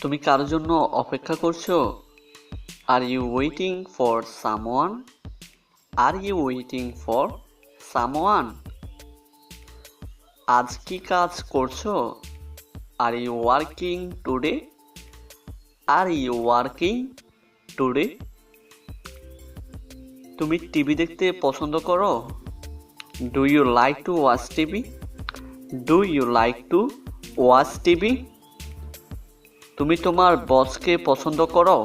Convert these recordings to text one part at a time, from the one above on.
তুমি কার জন্য অপেক্ষা করছ? Are you waiting for someone are you waiting for someone আজ কি কাজ করছ? Are you working today are you working today তুমি টিভি দেখতে পছন্দ করো? Do you like to watch TV do you like to watch TV তুমি তোমার বসকে পছন্দ করো?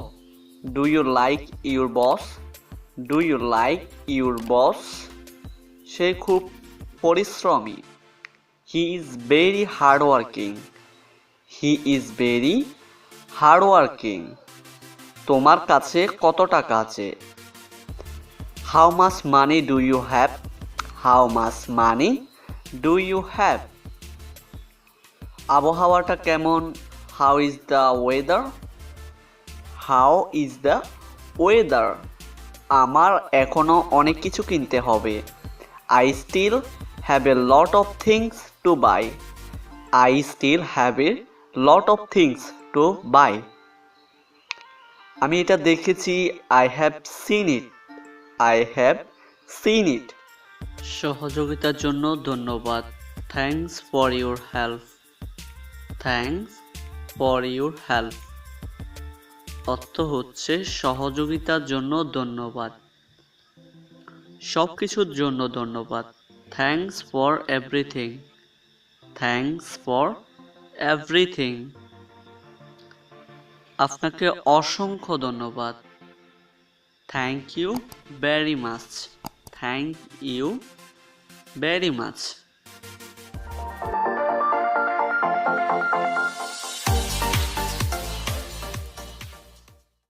Do you like your boss do you like your boss সে খুব পরিশ্রমী। He is very hard working he is very hard working তোমার কাছে কত টাকা আছে? How much money do you have how much money do you have আবহাওয়াটা কেমন? How is the weather how is the weather আমার এখনও অনেক কিছু কিনতে হবে। I still have a lot of things to buy I still have a lot of things to buy আমি এটা দেখেছি I have seen it I have seen it সহযোগিতার জন্য ধন্যবাদ। Thanks for your help thanks for your help অর্থ হচ্ছে সহযোগিতার জন্য ধন্যবাদ। সব কিছুর জন্য ধন্যবাদ। Thanks for everything thanks for everything আপনাকে অসংখ্য ধন্যবাদ। Thank you very much thank you very much